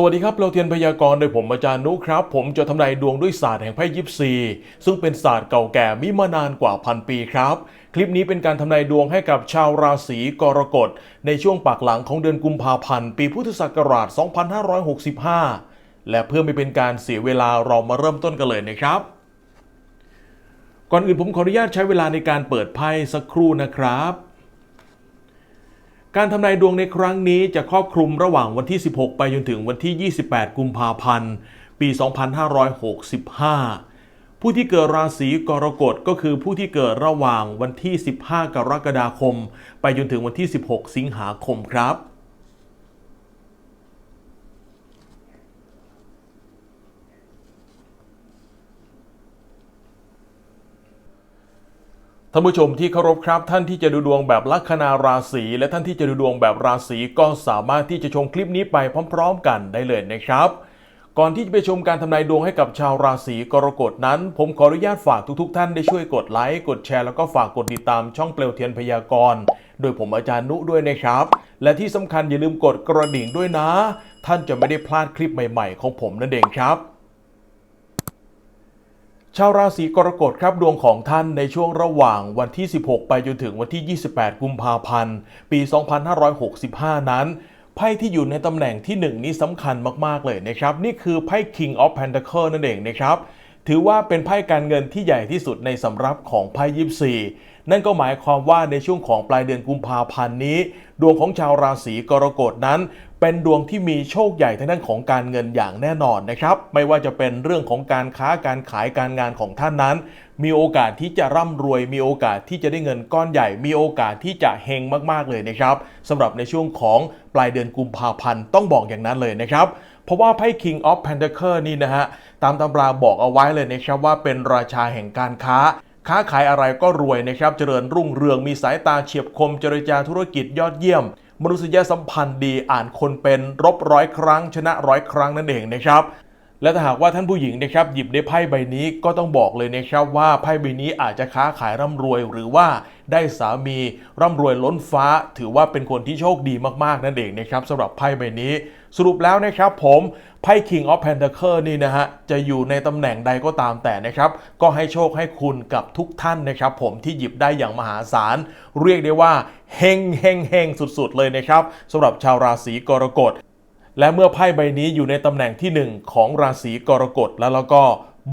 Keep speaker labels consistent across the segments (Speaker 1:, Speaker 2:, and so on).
Speaker 1: สวัสดีครับ เราเทียนพยากรณ์โดยผมอาจารย์นุครับ ผมจะทำนายดวงด้วยศาสตร์แห่งไพ่ยิปซี ซึ่งเป็นศาสตร์เก่าแก่มีมานานกว่าพันปีครับ คลิปนี้เป็นการทำนายดวงให้กับชาวราศีกรกฎ ในช่วงปากหลังของเดือนกุมภาพันธ์ ปีพุทธศักราช 2565 และเพื่อไม่เป็นการเสียเวลาเรามาเริ่มต้นกันเลยนะครับ ก่อนอื่นผมขออนุญาตใช้เวลาในการเปิดไพ่สักครู่นะครับ การทำนายดวงในครั้งนี้จะครอบคลุมระหว่างวันที่ 16 ไปจนถึงวันที่ 28 กุมภาพันธ์ ปี 2565 ผู้ที่เกิดราศีกรกฎก็คือผู้ที่เกิดระหว่างวันที่ 15 กรกฎาคม ไปจนถึงวันที่ 16 สิงหาคมครับ ท่านผู้ชมที่เคารพครับ ท่านที่จะดูดวงแบบลัคนาราศีและท่านที่จะดูดวงแบบราศีก็สามารถที่จะชมคลิปนี้ไปพร้อม ๆ กันได้เลยนะครับ ก่อนที่จะไปชมการทำนายดวงให้กับชาวราศีกรกฎนั้น ผมขออนุญาตฝากทุก ๆ ท่านได้ช่วยกดไลค์กดแชร์แล้วก็ฝากกดติดตามช่องเปลวเทียนพยากรณ์โดยผมอาจารย์นุด้วยนะครับ และที่สำคัญอย่าลืมกดกระดิ่งด้วยนะ ท่านจะไม่ได้พลาดคลิปใหม่ ๆ ของผมนั่นเองครับ ชาวราศีกรกฎครับดวงของท่านในช่วงระหว่างวันที่ 16 ไปจนถึงวันที่ 28 กุมภาพันธ์ ปี 2565 นั้นไพ่ที่อยู่ในตำแหน่งที่ 1 นี้สำคัญมาก ๆ เลยนะครับ นี่คือไพ่ King of pentacles นั่นเองนะครับ ถือว่าเป็นไพ่การเงินที่ใหญ่ที่สุดในสำรับของไพ่ยิปซี นั่นก็หมายความว่าในช่วงของปลายเดือนกุมภาพันธ์นี้ ดวงของชาวราศีกรกฎนั้น เป็นดวงที่มีโชคใหญ่ทางด้านของการเงินอย่างแน่นอนนะครับ ไม่ว่าจะเป็นเรื่องของการค้าการขายการงานของท่านนั้น มีโอกาสที่จะร่ำรวย มีโอกาสที่จะได้เงินก้อนใหญ่ มีโอกาสที่จะเฮงมากๆเลยนะครับสำหรับในช่วงของปลายเดือนกุมภาพันธ์ต้องบอกอย่างนั้นเลยนะครับเพราะว่าไพ่ King of Pentacle นี่นะฮะ ตามตำราบอกเอาไว้เลยนะครับว่าเป็นราชาแห่งการค้า ค้าขายอะไรก็รวยนะครับ เจริญรุ่งเรืองมีสายตาเฉียบคมเจรจาธุรกิจยอดเยี่ยม มนุษยสัมพันธ์ดีอ่านคนเป็นรบร้อยครั้ง ชนะร้อยครั้งนั่นเองนะครับ และถ้าหากว่าท่านผู้หญิงนะครับหยิบได้ไพ่ใบนี้ก็ต้องบอกเลยนะครับว่าไพ่ใบนี้อาจจะค้าขายร่ำรวยหรือว่าได้สามีร่ำรวยล้นฟ้า ถือว่าเป็นคนที่โชคดีมากๆนั่นเองนะครับสำหรับไพ่ใบนี้ สรุปแล้วนะครับผมไพ่ King of Pentacle นี่นะฮะจะอยู่ในตำแหน่งใดก็ตามแต่นะครับก็ให้โชคให้คุณกับทุกท่านนะครับผมที่หยิบได้อย่างมหาศาล เรียกได้ว่าเฮงเฮงเฮงสุดๆเลยนะครับสำหรับชาวราศีกรกฎ และเมื่อไพ่ใบนี้อยู่ในตำแหน่งที่ 1 ของราศีกรกฎแล้วเราก็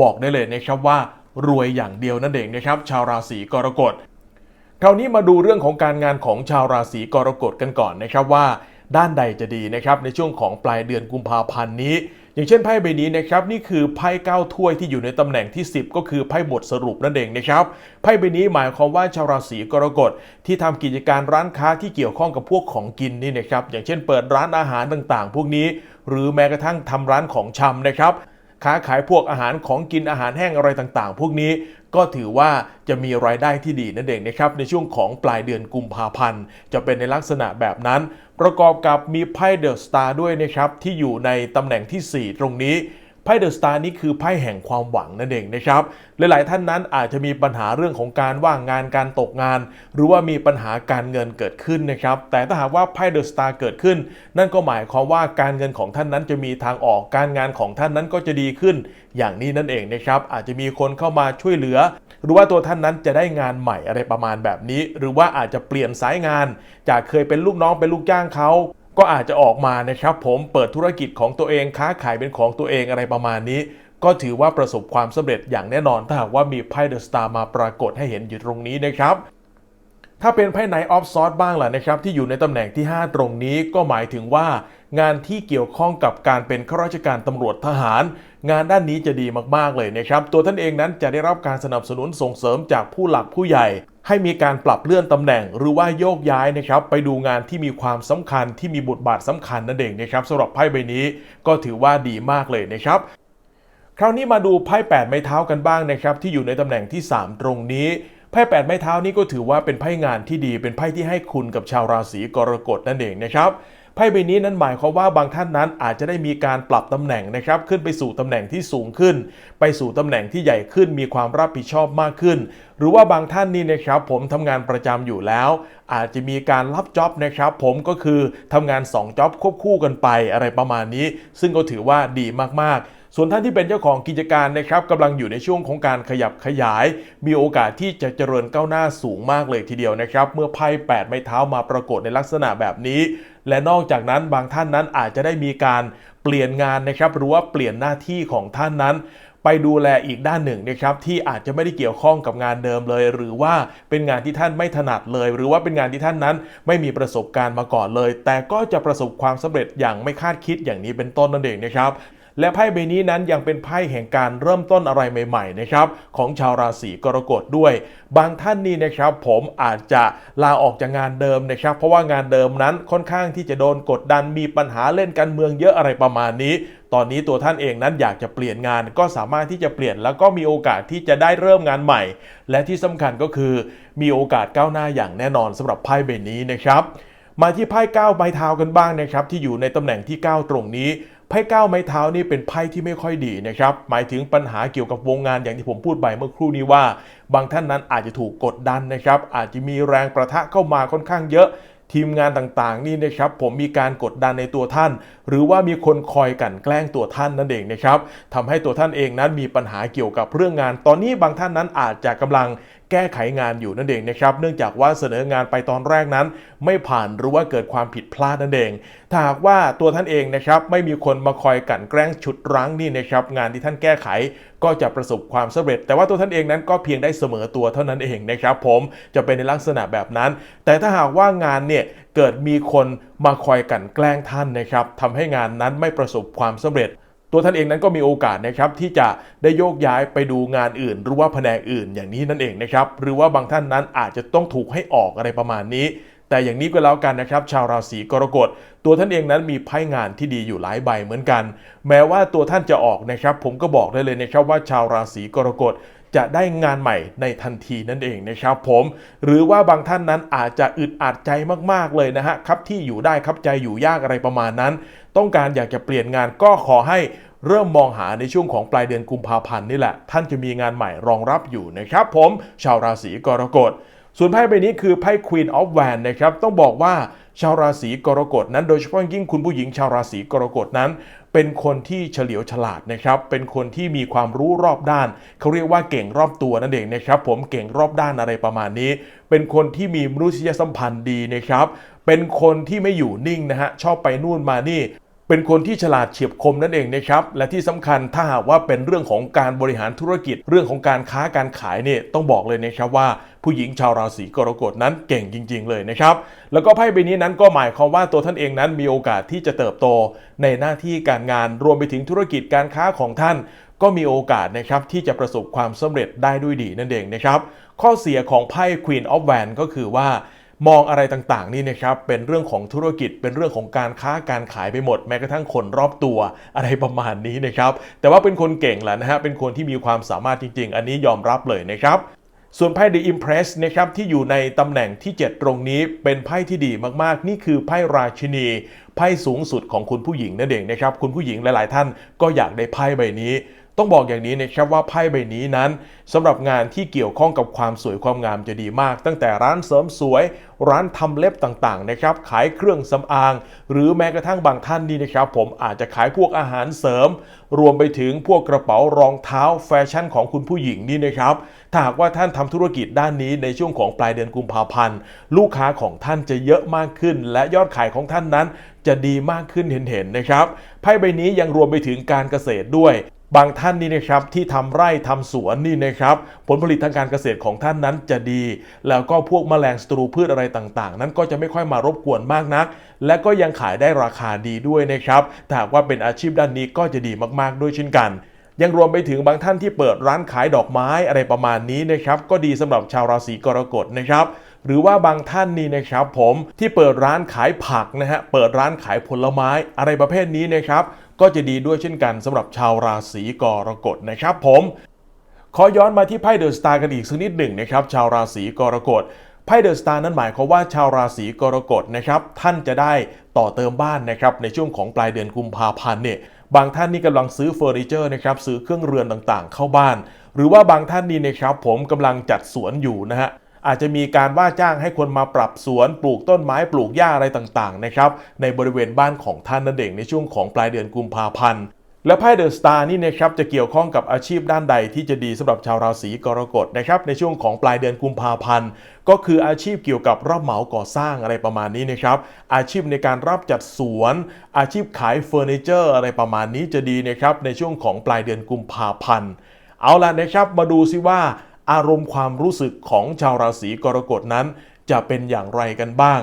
Speaker 1: บอกได้เลยนะครับว่ารวยอย่างเดียวนั่นเองนะครับชาวราศีกรกฎคราวนี้มาดูเรื่องของการงานของชาวราศีกรกฎกันก่อนนะครับว่า ด้านใดจะดีนะครับในช่วงของปลายเดือนกุมภาพันธ์นี้ อย่างเช่นไพ่ใบนี้นะครับนี่คือไพ่เก้าถ้วยที่อยู่ในตำแหน่งที่ 10 ก็คือไพ่บทสรุปนั่นเองนะครับไพ่ใบนี้หมายความว่าชาวราศีกรกฎที่ทำกิจการร้านค้าที่เกี่ยวข้องกับพวกของกินนี่นะครับอย่างเช่นเปิดร้านอาหารต่างๆ พวกนี้ หรือแม้กระทั่งทำร้านของชำนะครับ ค้าขายพวกอาหารของกินอาหารแห้งอะไรต่างๆ พวกนี้ก็ถือว่าจะมีรายได้ที่ดีนั่นเองนะครับในช่วงของปลายเดือนกุมภาพันธ์ จะเป็นในลักษณะแบบนั้น ประกอบกับมีไพ่เดอะสตาร์ด้วยนะครับที่อยู่ในตำแหน่งที่ 4 ตรงนี้ ไพ่เดอะสตาร์นี้คือไพ่แห่งความหวังนั่นเองนะครับ หลายๆท่านนั้นอาจจะมีปัญหาเรื่องของการว่างงานการตกงาน หรือว่ามีปัญหาการเงินเกิดขึ้นนะครับ แต่ถ้าหากว่าไพ่เดอะสตาร์เกิดขึ้น นั่นก็หมายความว่าการเงินของท่านนั้นจะมีทางออกการงานของท่านนั้นก็จะดีขึ้น อย่างนี้นั่นเองนะครับ อาจจะมีคนเข้ามาช่วยเหลือ หรือว่าตัวท่านนั้นจะได้งานใหม่อะไรประมาณแบบนี้ หรือว่าอาจจะเปลี่ยนสายงาน จากเคยเป็นลูกน้องเป็นลูกจ้างเขา ก็อาจจะออกมานะครับผมเปิดธุรกิจของตัวเองค้าขายเป็นของตัวเองอะไรประมาณนี้ ก็ถือว่าประสบความสำเร็จอย่างแน่นอนถ้าหากว่ามีไพ่เดอะสตาร์มาปรากฏให้เห็นอยู่ตรงนี้นะครับถ้าเป็นไพ่ไนออฟซอร์สบ้างล่ะนะครับ ที่อยู่ในตำแหน่งที่ 5 ตรงนี้ก็หมายถึงว่า งานที่เกี่ยวข้องกับการเป็นข้าราชการตำรวจทหาร งานด้านนี้จะดีมากๆเลยนะครับ ตัวท่านเองนั้นจะได้รับการสนับสนุนส่งเสริมจากผู้หลักผู้ใหญ่ ให้มีการปรับเลื่อนตำแหน่งหรือว่าโยกย้ายนะครับไปดูงานที่มีความสำคัญที่มีบทบาทสำคัญนั่นเองนะครับสำหรับไพ่ใบนี้ก็ถือว่าดีมากเลยนะครับคราวนี้มาดูไพ่8ไม้เท้ากันบ้างนะครับที่อยู่ในตำแหน่งที่ 3 ตรงนี้ไพ่8ไม้เท้านี้ก็ถือว่าเป็นไพ่งานที่ดีเป็นไพ่ที่ให้คุณกับชาวราศีกรกฎนั่นเองนะครับ ไพ่ใบนี้นั้นหมายความว่าบางท่านนั้นอาจจะได้มีการปรับตำแหน่งนะครับขึ้นไปสู่ตำแหน่งที่สูงขึ้น ไปสู่ตำแหน่งที่ใหญ่ขึ้น มีความรับผิดชอบมากขึ้น หรือว่าบางท่านนี่นะครับผมทำงานประจำอยู่แล้ว อาจจะมีการรับจ็อบนะครับผมก็คือทำงาน2จ็อบควบคู่กันไปอะไรประมาณนี้ ซึ่งก็ถือว่าดีมากๆ ส่วนท่านที่เป็นเจ้าของกิจการนะครับกำลังอยู่ในช่วงของการขยับขยาย มีโอกาสที่จะเจริญก้าวหน้าสูงมากเลยทีเดียวนะครับ เมื่อไพ่8ไม้เท้ามาปรากฏในลักษณะแบบนี้ และนอกจากนั้นบางท่านนั้นอาจจะได้มีการเปลี่ยนงานนะครับหรือว่าเปลี่ยนหน้าที่ของท่านนั้นไปดูแลอีกด้านหนึ่งนะครับที่อาจจะไม่ได้เกี่ยวข้องกับงานเดิมเลย หรือว่าเป็นงานที่ท่านไม่ถนัดเลย หรือว่าเป็นงานที่ท่านนั้นไม่มีประสบการณ์มาก่อนเลย แต่ก็จะประสบความสำเร็จอย่างไม่คาดคิดอย่างนี้เป็นต้นนั่นเองนะครับ และไพ่ใบนี้นั้นยังเป็นไพ่แห่งการเริ่มต้นอะไรใหม่ๆนะครับของชาวราศีกรกฎด้วย บางท่านนี่นะครับผมอาจจะลาออกจากงานเดิมนะครับ เพราะว่างานเดิมนั้นค่อนข้างที่จะโดนกดดันมีปัญหาเล่นการเมืองเยอะอะไรประมาณนี้ ตอนนี้ตัวท่านเองนั้นอยากจะเปลี่ยนงานก็สามารถที่จะเปลี่ยนแล้วก็มีโอกาสที่จะได้เริ่มงานใหม่ และที่สำคัญก็คือ มีโอกาสก้าวหน้าอย่างแน่นอนสำหรับไพ่ใบนี้นะครับมาที่ไพ่ก้าวใบเท้ากันบ้างนะครับที่อยู่ในตำแหน่งที่ 9 ตรงนี้ ไพ่ก้าวไม้เท้านี่เป็นไพ่ที่ไม่ค่อยดีนะครับ หมายถึงปัญหาเกี่ยวกับวงงานอย่างที่ผมพูดไปเมื่อครู่นี้ว่า บางท่านนั้นอาจจะถูกกดดันนะครับ อาจจะมีแรงประทะเข้ามาค่อนข้างเยอะทีมงานต่างๆนี่นะครับผมมีการกดดันในตัวท่าน หรือว่ามีคนคอยกันแกล้งตัวท่านนั่นเองนะครับทำให้ตัวท่านเองนั้นมีปัญหาเกี่ยวกับเรื่องงาน ตอนนี้บางท่านนั้นอาจจะกำลัง ก้ไขงานอยู่นั่นเองนะครับ เนื่องจากว่าเสนองานไปตอนแรกนั้น ไม่ผ่านหรือว่าเกิดความผิดพลาดนั่นเองถ้าหากว่าตัวท่านเองนะครับไม่มีคนมาคอยกั่นแกล้งฉุดรั้งนี่นะครับงานที่ท่านแก้ไขก็จะประสบความสำเร็จ แต่ว่าตัวท่านเองนั้นก็เพียงได้เสมอตัวเท่านั้นเองนะครับผมจะเป็นในลักษณะแบบนั้น แต่ถ้าหากว่างานเนี่ยเกิดมีคนมาคอยกั่นแกล้งท่านนะครับทำให้งานนั้นไม่ประสบความสำเร็จ ตัวท่านเองนั้นก็มีโอกาสนะครับที่จะได้โยกย้ายไปดูงานอื่น หรือว่าแผนกอื่นอย่างนี้นั่นเองนะครับหรือว่าบางท่านนั้นอาจจะต้องถูกให้ออกอะไรประมาณนี้ แต่อย่างนี้ก็แล้วกันนะครับ ชาวราศีกรกฎตัวท่านเองนั้นมีไพ่งานที่ดีอยู่หลายใบเหมือนกัน แม้ว่าตัวท่านจะออกนะครับ ผมก็บอกได้เลยนะครับว่าชาวราศีกรกฎ จะได้งานใหม่ในทันทีนั่นเองนะครับผม หรือว่าบางท่านนั้นอาจจะอึดอัดใจมากๆเลยนะฮะครับที่อยู่ได้ครับใจอยู่ยากอะไรประมาณนั้น ต้องการอยากจะเปลี่ยนงานก็ขอให้เริ่มมองหาในช่วงของปลายเดือนกุมภาพันธ์นี่แหละ ท่านจะมีงานใหม่รองรับอยู่นะครับผม ชาวราศีกรกฎส่วนไพ่ใบนี้คือไพ่ Queen of w a n นะครับ ต้องบอกว่าชาวราศีกรกฎนั้น โดยเฉพาะยิ่งคุณผู้หญิงชาวราศีกรกฎนั้น เป็นคนที่เฉลียวฉลาดนะครับ เป็นคนที่มีความรู้รอบด้าน เขาเรียกว่าเก่งรอบตัวนั่นเองนะครับ ผมเก่งรอบด้านอะไรประมาณนี้ เป็นคนที่มีมนุษยสัมพันธ์ดีนะครับ เป็นคนที่ไม่อยู่นิ่งนะฮะ ชอบไปนู่นมานี่ เป็นคนที่ฉลาดเฉียบคมนั่นเองนะครับ และที่สำคัญถ้าหากว่าเป็นเรื่องของการบริหารธุรกิจ เรื่องของการค้าการขายเนี่ยต้องบอกเลยนะครับว่าผู้หญิงชาวราศีกรกฎนั้นเก่งจริง ๆ เลยนะครับ แล้วก็ไพ่ใบนี้นั้นก็หมายความว่าตัวท่านเองนั้นมีโอกาสที่จะเติบโตในหน้าที่การงานรวมไปถึงธุรกิจการค้าของท่าน ก็มีโอกาสนะครับที่จะประสบความสำเร็จได้ด้วยดีนั่นเองนะครับข้อเสียของไพ่ Queen of w a n ก็คือว่า มองอะไรต่างๆนี่นะครับเป็นเรื่องของธุรกิจเป็นเรื่องของการค้าการขายไปหมด แม้กระทั่งคนรอบตัวอะไรประมาณนี้นะครับแต่ว่าเป็นคนเก่งแหละนะฮะเป็นคนที่มีความสามารถจริง ๆ อันนี้ยอมรับเลยนะครับส่วนไพ่ The Impress นะครับที่อยู่ในตำแหน่งที่ 7 ตรงนี้เป็นไพ่ที่ดีมากๆ นี่คือไพ่ราชินี ไพ่สูงสุดของคุณผู้หญิงนั่นเองนะครับคุณผู้หญิงหลายๆท่านก็อยากได้ไพ่ใบนี้ ต้องบอกอย่างนี้นะครับว่าไพ่ใบนี้นั้นสำหรับงานที่เกี่ยวข้องกับความสวยความงามจะดีมาก ตั้งแต่ร้านเสริมสวย ร้านทำเล็บต่างๆนะครับขายเครื่องสำอาง หรือแม้กระทั่งบางท่านนี่นะครับผมอาจจะขายพวกอาหารเสริม รวมไปถึงพวกกระเป๋ารองเท้าแฟชั่นของคุณผู้หญิงนี่นะครับถ้าหากว่าท่านทำธุรกิจด้านนี้ในช่วงของปลายเดือนกุมภาพันธ์ ลูกค้าของท่านจะเยอะมากขึ้น และยอดขายของท่านนั้นจะดีมากขึ้นเห็นๆนะครับ ไพ่ใบนี้ยังรวมไปถึงการเกษตรด้วย บางท่านนี่นะครับที่ทำไร่ทำสวนนี่นะครับผลผลิตทางการเกษตรของท่านนั้นจะดี แล้วก็พวกแมลงศัตรูพืชอะไรต่างๆ นั้นก็จะไม่ค่อยมารบกวนมากนัก และก็ยังขายได้ราคาดีด้วยนะครับถ้าหากว่าเป็นอาชีพด้านนี้ก็จะดีมากๆด้วยเช่นกัน ยังรวมไปถึงบางท่านที่เปิดร้านขายดอกไม้อะไรประมาณนี้นะครับก็ดีสำหรับชาวราศีกรกฎนะครับหรือว่าบางท่านนี่นะครับผมที่เปิดร้านขายผักนะฮะเปิดร้านขายผลไม้อะไรประเภทนี้นะครับ ก็จะดีด้วยเช่นกันสำหรับชาวราศีกรกฎนะครับผม ขอย้อนมาที่ไพ่เดอะสตาร์กันอีกสักนิดหนึ่งนะครับชาวราศีกรกฎไพ่เดอะสตาร์นั้นหมายความว่าชาวราศีกรกฎนะครับท่านจะได้ต่อเติมบ้านนะครับในช่วงของปลายเดือนกุมภาพันธ์เนี่ยบางท่านนี่กำลังซื้อเฟอร์นิเจอร์นะครับซื้อเครื่องเรือนต่างๆ เข้าบ้าน หรือว่าบางท่านนี่นะครับผมกำลังจัดสวนอยู่นะฮะ อาจจะมีการว่าจ้างให้คนมาปรับสวนปลูกต้นไม้ปลูกหญ้าอะไรต่างๆนะครับในบริเวณบ้านของท่านนั่นเองในช่วงของปลายเดือนกุมภาพันธ์และไพ่เดอะสตาร์นี่นะครับจะเกี่ยวข้องกับอาชีพด้านใดที่จะดีสำหรับชาวราศีกรกฎนะครับในช่วงของปลายเดือนกุมภาพันธ์ ก็คืออาชีพเกี่ยวกับรับเหมาก่อสร้างอะไรประมาณนี้นะครับอาชีพในการรับจัดสวน อาชีพขายเฟอร์นิเจอร์ อะไรประมาณนี้จะดีนะครับในช่วงของปลายเดือนกุมภาพันธ์ เอาล่ะนะครับมาดูซิว่า อารมณ์ความรู้สึกของชาวราศีกรกฎนั้น จะเป็นอย่างไรกันบ้าง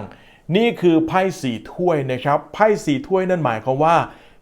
Speaker 1: นี่คือไพ่สี่ถ้วยนะครับไพ่สี่ถ้วยนั่นหมายความว่า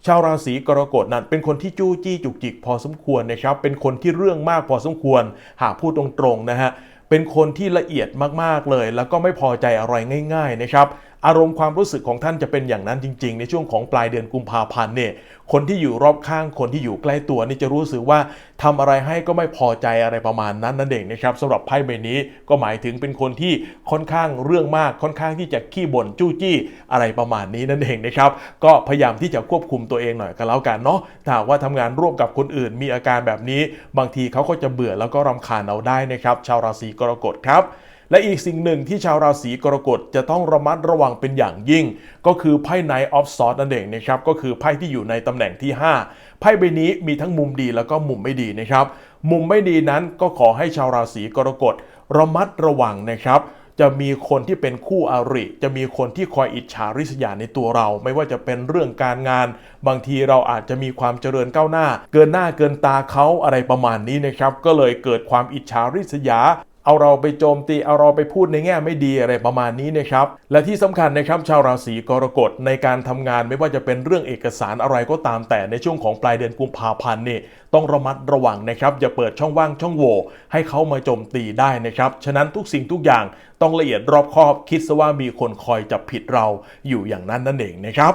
Speaker 1: ชาวราศีกรกฎนั้น เป็นคนที่จู้จี้จุกจิกพอสมควรนะครับ เป็นคนที่เรื่องมากพอสมควร หากพูดตรงๆนะฮะเป็นคนที่ละเอียดมากๆเลย แล้วก็ไม่พอใจอะไรง่าย ๆนะครับ อารมณ์ความรู้สึกของท่านจะเป็นอย่างนั้นจริง ๆ ในช่วงของปลายเดือนกุมภาพันธ์เนี่ยคนที่อยู่รอบข้างคนที่อยู่ใกล้ตัวนี่จะรู้สึกว่าทำอะไรให้ก็ไม่พอใจอะไรประมาณนั้นนั่นเองนะครับสำหรับไพ่ใบนี้ก็หมายถึงเป็นคนที่ค่อนข้างเรื่องมากค่อนข้างที่จะขี้บ่นจู้จี้อะไรประมาณนี้นั่นเองนะครับก็พยายามที่จะควบคุมตัวเองหน่อยก็แล้วกันเนาะถ้าว่าทำงานร่วมกับคนอื่นมีอาการแบบนี้ บางทีเขาก็จะเบื่อแล้วก็รำคาญเอาได้นะครับชาวราศีกรกฎครับ และอีกสิ่งหนึ่งที่ชาวราศีกรกฎจะต้องระมัดระวังเป็นอย่างยิ่ง ก็คือไพ่ Knight of Swords นั่นเองนะครับก็คือไพ่ที่อยู่ในตำแหน่งที่ 5 ไพ่ใบนี้มีทั้งมุมดีแล้วก็มุมไม่ดีนะครับ มุมไม่ดีนั้นก็ขอให้ชาวราศีกรกฎระมัดระวังนะครับจะมีคนที่เป็นคู่อริ จะมีคนที่คอยอิจฉาริษยาในตัวเรา ไม่ว่าจะเป็นเรื่องการงาน บางทีเราอาจจะมีความเจริญก้าวหน้า เกินหน้าเกินตาเขาอะไรประมาณนี้นะครับ ก็เลยเกิดความอิจฉาริษยา เอาเราไปโจมตีเอาเราไปพูดในแง่ไม่ดีอะไรประมาณนี้นะครับ และที่สำคัญนะครับชาวราศีกรกฎในการทำงานไม่ว่าจะเป็นเรื่องเอกสารอะไรก็ตามแต่ในช่วงของปลายเดือนกุมภาพันธ์นี่ต้องระมัดระวังนะครับอย่าเปิดช่องว่างช่องโหว่ให้เขามาโจมตีได้นะครับ ฉะนั้นทุกสิ่งทุกอย่างต้องละเอียดรอบคอบคิดซะว่ามีคนคอยจับผิดเราอยู่อย่างนั้นนั่นเองนะครับ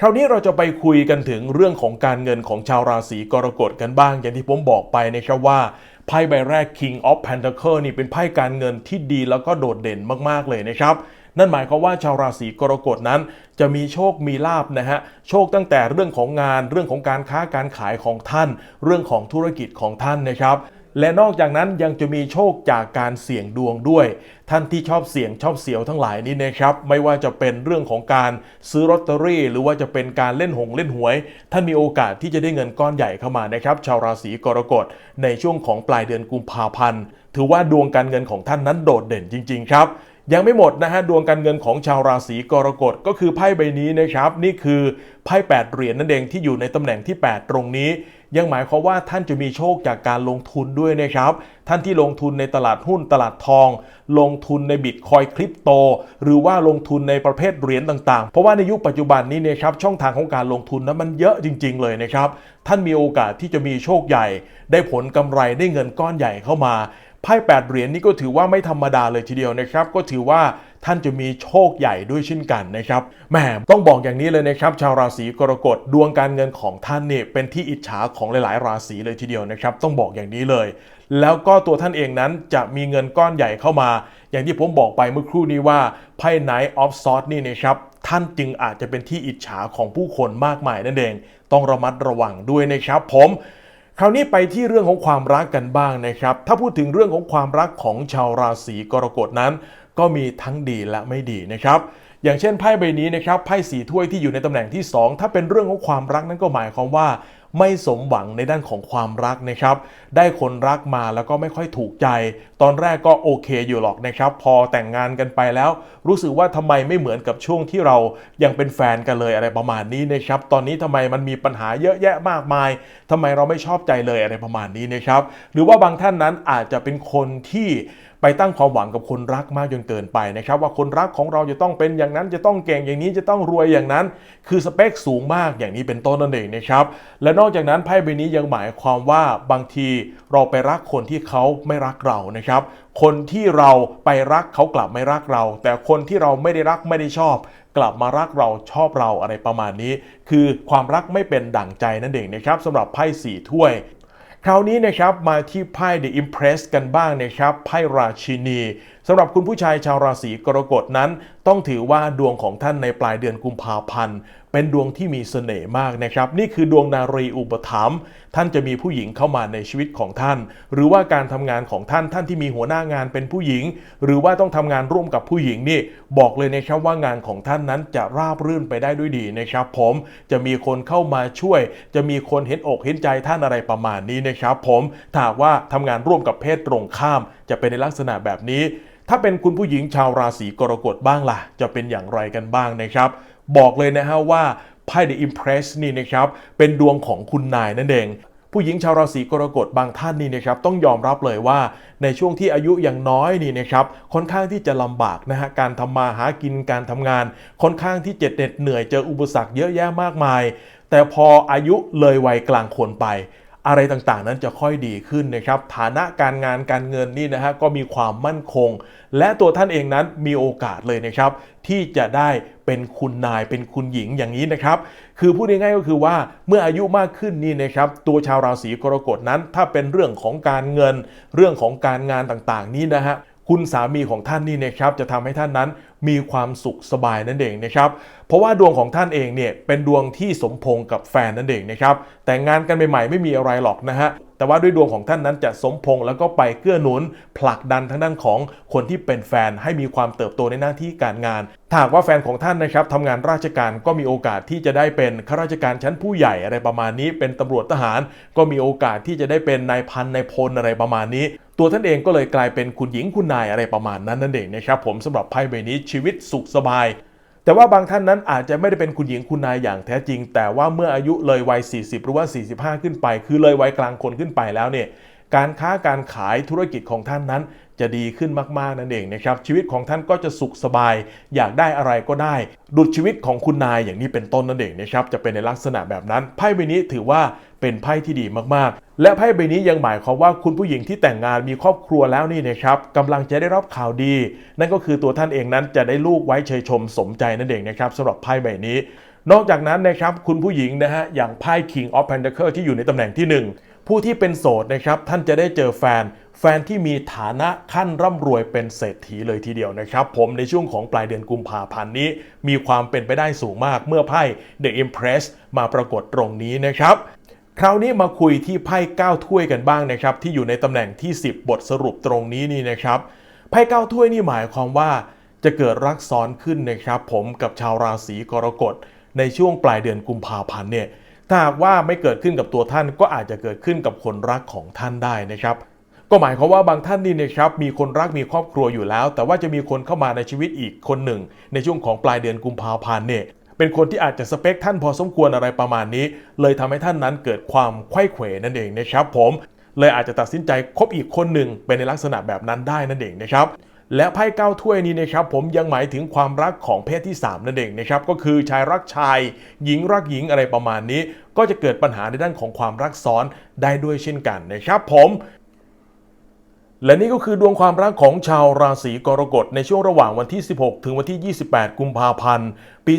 Speaker 1: คราวนี้เราจะไปคุยกันถึงเรื่องของการเงินของชาวราศีกรกฎกันบ้าง อย่างที่ผมบอกไปนะครับว่า ไพ่ใบแรก King of Pentacle นี่เป็นไพ่การเงินที่ดีแล้วก็โดดเด่นมากๆเลยนะครับนั่นหมายความว่าชาวราศีกรกฎนั้น จะมีโชคมีลาบนะฮะโชคตั้งแต่เรื่องของงาน เรื่องของการค้าการขายของท่าน เรื่องของธุรกิจของท่านนะครับ และนอกจากนั้นยังจะมีโชคจากการเสี่ยงดวงด้วย ท่านที่ชอบเสี่ยงชอบเสียวทั้งหลายนี้นะครับไม่ว่าจะเป็นเรื่องของการซื้อลอตเตอรี่ หรือว่าจะเป็นการเล่นหงเล่นหวย ท่านมีโอกาสที่จะได้เงินก้อนใหญ่เข้ามานะครับชาวราศีกรกฎในช่วงของปลายเดือนกุมภาพันธ์ถือว่าดวงการเงินของท่านนั้นโดดเด่นจริง ๆ ครับ ยังไม่หมดนะฮะดวงการเงินของชาวราศีกรกฎก็คือไพ่ใบนี้นะครับ นี่คือไพ่8เหรียญนั่นเองที่อยู่ในตำแหน่งที่ 8 ตรงนี้ ยังหมายความว่าท่านจะมีโชคจากการลงทุนด้วยนะครับ ท่านที่ลงทุนในตลาดหุ้นตลาดทอง ลงทุนในบิตคอยคริปโต หรือว่าลงทุนในประเภทเหรียญต่างๆ เพราะว่าในยุคปัจจุบันนี้นะครับช่องทางของการลงทุนนั้นมันเยอะจริง ๆ เลยนะครับท่านมีโอกาสที่จะมีโชคใหญ่ ได้ผลกำไรได้เงินก้อนใหญ่เข้ามา ไพ่8เหรียญนี่ก็ถือว่าไม่ธรรมดาเลยทีเดียวนะครับ ก็ถือว่าท่านจะมีโชคใหญ่ด้วยเช่นกันนะครับแหมต้องบอกอย่างนี้เลยนะครับชาวราศีกรกฎดวงการเงินของท่านเนี่ยเป็นที่อิจฉาของหลาย ๆ ราศีเลยทีเดียวนะครับ ต้องบอกอย่างนี้เลย แล้วก็ตัวท่านเองนั้นจะมีเงินก้อนใหญ่เข้ามา อย่างที่ผมบอกไปเมื่อครู่นี้ว่าไพ่ Knight of Swords นี่นะครับท่านจึงอาจจะเป็นที่อิจฉาของผู้คนมากมายนั่นเอง ต้องระมัดระวังด้วยนะครับผม คราวนี้ไปที่เรื่องของความรักกันบ้างนะครับ ถ้าพูดถึงเรื่องของความรักของชาวราศีกรกฎนั้น ก็มีทั้งดีและไม่ดีนะครับ อย่างเช่นไพ่ใบนี้นะครับไพ่สีถ้วยที่อยู่ในตำแหน่งที่ 2 ถ้าเป็นเรื่องของความรักนั้นก็หมายความว่า ไม่สมหวังในด้านของความรักนะครับ ได้คนรักมาแล้วก็ไม่ค่อยถูกใจ ตอนแรกก็โอเคอยู่หรอกนะครับ พอแต่งงานกันไปแล้ว รู้สึกว่าทำไมไม่เหมือนกับช่วงที่เรายังเป็นแฟนกันเลยอะไรประมาณนี้นะครับ ตอนนี้ทำไมมันมีปัญหาเยอะแยะมากมายทำไมเราไม่ชอบใจเลยอะไรประมาณนี้นะครับ หรือว่าบางท่านนั้นอาจจะเป็นคนที่ ไปตั้งความหวังกับคนรักมากจนเกินไปนะครับ ว่าคนรักของเราจะต้องเป็นอย่างนั้น จะต้องเก่งอย่างนี้จะต้องรวยอย่างนั้น คือสเปคสูงมากอย่างนี้เป็นต้นนั่นเองนะครับ และนอกจากนั้นไพ่ใบนี้ยังหมายความว่าบางทีเราไปรักคนที่เขาไม่รักเรานะครับ คนที่เราไปรักเขากลับไม่รักเรา แต่คนที่เราไม่ได้รักไม่ได้ชอบ กลับมารักเราชอบเราอะไรประมาณนี้ คือความรักไม่เป็นดั่งใจนั่นเองนะครับสำหรับไพ่สี่ถ้วย คราวนี้นะครับมาที่ไพ่ The Impress กันบ้างนะครับไพ่ราชินีสำหรับคุณผู้ชายชาวราศีกรกฎนั้น ต้องถือว่าดวงของท่านในปลายเดือนกุมภาพันธ์ เป็นดวงที่มีเสน่ห์มากนะครับ นี่คือดวงนารีอุปถัมภ์ท่านจะมีผู้หญิงเข้ามาในชีวิตของท่าน หรือว่าการทำงานของท่านท่านที่มีหัวหน้างานเป็นผู้หญิง หรือว่าต้องทำงานร่วมกับผู้หญิงนี่บอกเลยนะครับว่างานของท่านนั้นจะราบรื่นไปได้ด้วยดีนะครับ ผมจะมีคนเข้ามาช่วย จะมีคนเห็นอกเห็นใจท่านอะไรประมาณนี้นะครับ ผมถ้าหากว่าทำงานร่วมกับเพศตรงข้าม จะเป็นในลักษณะแบบนี้ ถ้าเป็นคุณผู้หญิงชาวราศีกรกฎบ้างล่ะ จะเป็นอย่างไรกันบ้างนะครับ บอกเลยนะฮะว่าไพ่ The Impress นี่นะครับเป็นดวงของคุณนายนั่นเองผู้หญิงชาวราศีกรกฎบางท่านนี่นะครับต้องยอมรับเลยว่าในช่วงที่อายุยังน้อยนี่นะครับค่อนข้างที่จะลำบากนะฮะการทำมาหากินการทำงาน ค่อนข้างที่จะเหน็ดเหนื่อยเจออุปสรรคเยอะแยะมากมาย แต่พออายุเลยวัยกลางคนไป อะไรต่างๆ นั้นจะค่อยดีขึ้นนะครับ ฐานะการงานการเงินนี่นะฮะก็มีความมั่นคง และตัวท่านเองนั้นมีโอกาสเลยนะครับ ที่จะได้เป็นคุณนายเป็นคุณหญิงอย่างนี้นะครับ คือพูดง่ายๆก็คือว่าเมื่ออายุมากขึ้นนี่นะครับ ตัวชาวราศีกรกฎนั้น ถ้าเป็นเรื่องของการเงิน เรื่องของการงานต่างๆ นี้นะฮะ คุณสามีของท่านนี่นะครับจะทำให้ท่านนั้นมีความสุขสบายนั่นเองนะครับ เพราะว่าดวงของท่านเองเนี่ยเป็นดวงที่สมพงกับแฟนนั่นเองนะครับ แต่งงานกันใหม่ๆไม่มีอะไรหรอกนะฮะ แต่ว่าด้วยดวงของท่านนั้นจะสมพงแล้วก็ไปเกื้อหนุน ผลักดันทางด้านของคนที่เป็นแฟนให้มีความเติบโตในหน้าที่การงานถ้าหากว่าแฟนของท่านนะครับทำงานราชการก็มีโอกาสที่จะได้เป็นข้าราชการชั้นผู้ใหญ่อะไรประมาณนี้ เป็นตำรวจทหาร ก็มีโอกาสที่จะได้เป็นนายพันนายพลอะไรประมาณนี้ ตัวท่านเองก็เลยกลายเป็นคุณหญิงคุณนายอะไรประมาณนั้นนั่นเองนะครับผมสำหรับไพ่ใบนี้ชีวิตสุขสบาย แต่ว่าบางท่านนั้นอาจจะไม่ได้เป็นคุณหญิงคุณนายอย่างแท้จริง แต่ว่าเมื่ออายุเลยวัย 40 หรือว่า 45 ขึ้นไป คือเลยวัยกลางคนขึ้นไปแล้วเนี่ยการค้าการขายธุรกิจของท่านนั้นจะดีขึ้นมากๆนั่นเองนะครับชีวิตของท่านก็จะสุขสบาย อยากได้อะไรก็ได้ ดุจชีวิตของคุณนายอย่างนี้เป็นต้นนั่นเองนะครับจะเป็นในลักษณะแบบนั้นไพ่ใบนี้ถือว่าเป็นไพ่ที่ดีมาก และไพ่ใบนี้ยังหมายความว่าคุณผู้หญิงที่แต่งงานมีครอบครัวแล้วนี่นะครับกำลังจะได้รับข่าวดี นั่นก็คือตัวท่านเองนั้นจะได้ลูกไว้เชยชมสมใจนั่นเองนะครับสำหรับไพ่ใบนี้ นอกจากนั้นนะครับคุณผู้หญิงนะฮะอย่างไพ่ King of Pentacles ที่อยู่ในตำแหน่งที่หนึ่งผู้ที่เป็นโสดนะครับท่านจะได้เจอแฟน แฟนที่มีฐานะขั้นร่ำรวยเป็นเศรษฐีเลยทีเดียวนะครับ ผมในช่วงของปลายเดือนกุมภาพันธ์นี้ มีความเป็นไปได้สูงมากเมื่อไพ่ The Empress มาปรากฏตรงนี้นะครับ คราวนี้มาคุยที่ไพ่9ถ้วยกันบ้างนะครับ ที่อยู่ในตำแหน่งที่ 10 บทสรุปตรงนี้นี่นะครับไพ่9ถ้วยนี่หมายความว่าจะเกิดรักซ้อนขึ้นนะครับ ผมกับชาวราศีกรกฎในช่วงปลายเดือนกุมภาพันธ์เนี่ยถ้าหากว่าไม่เกิดขึ้นกับตัวท่านก็อาจจะเกิดขึ้นกับคนรักของท่านได้นะครับ ก็หมายความว่าบางท่านนี่นะครับมีคนรักมีครอบครัวอยู่แล้ว แต่ว่าจะมีคนเข้ามาในชีวิตอีกคนหนึ่ง ในช่วงของปลายเดือนกุมภาพันธ์เนี่ย เป็นคนที่อาจจะสเปคท่านพอสมควรอะไรประมาณนี้ เลยทำให้ท่านนั้นเกิดความไข้เขวนั่นเองนะครับผมเลยอาจจะตัดสินใจคบอีกคนหนึ่งเป็นในลักษณะแบบนั้นได้นั่นเองนะครับและไพ่เก้าถ้วยนี้นะครับผมยังหมายถึงความรักของเพศที่ 3 นั่นเองนะครับก็คือชายรักชาย หญิงรักหญิงอะไรประมาณนี้ ก็จะเกิดปัญหาในด้านของความรักซ้อนได้ด้วยเช่นกันนะครับผม และนี่ก็คือดวงความรักของชาวราศีกรกฎในช่วงระหว่างวันที่ 16 ถึงวันที่ 28 กุมภาพันธ์ ปี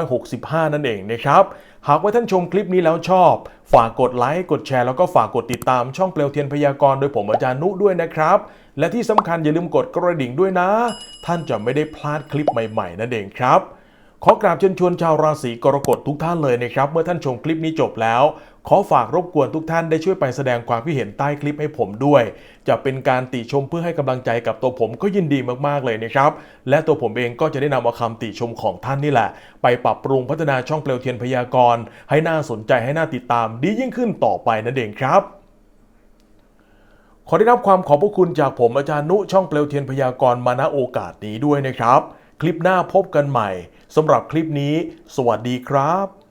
Speaker 1: 2565 นั่นเองนะครับ หากว่าท่านชมคลิปนี้แล้วชอบ ฝากกดไลค์กดแชร์แล้วก็ฝากกดติดตามช่องเปลวเทียนพยากรณ์โดยผมอาจารย์นุด้วยนะครับ และที่สำคัญอย่าลืมกดกระดิ่งด้วยนะ ท่านจะไม่ได้พลาดคลิปใหม่ๆ นั่นเองครับขอกราบเชิญชวนชาวราศีกรกฎทุกท่านเลยนะครับ เมื่อท่านชมคลิปนี้จบแล้ว ขอฝากรบกวนทุกท่านได้ช่วยไปแสดงความคิดเห็นใต้คลิปให้ผมด้วย จะเป็นการติชมเพื่อให้กำลังใจกับตัวผมก็ยินดีมากๆเลยนะครับ และตัวผมเองก็จะได้นำเอาคำติชมของท่านนี่แหละ ไปปรับปรุงพัฒนาช่องเปลวเทียนพยากรณ์ให้น่าสนใจให้น่าติดตามดียิ่งขึ้นต่อไปนั่นเองครับขอได้รับความขอบพระคุณจากผมอาจารย์นุช่องเปลวเทียนพยากรณ์มาณโอกาสนี้ด้วยนะครับ คลิปหน้าพบกันใหม่สำหรับคลิปนี้ สวัสดีครับ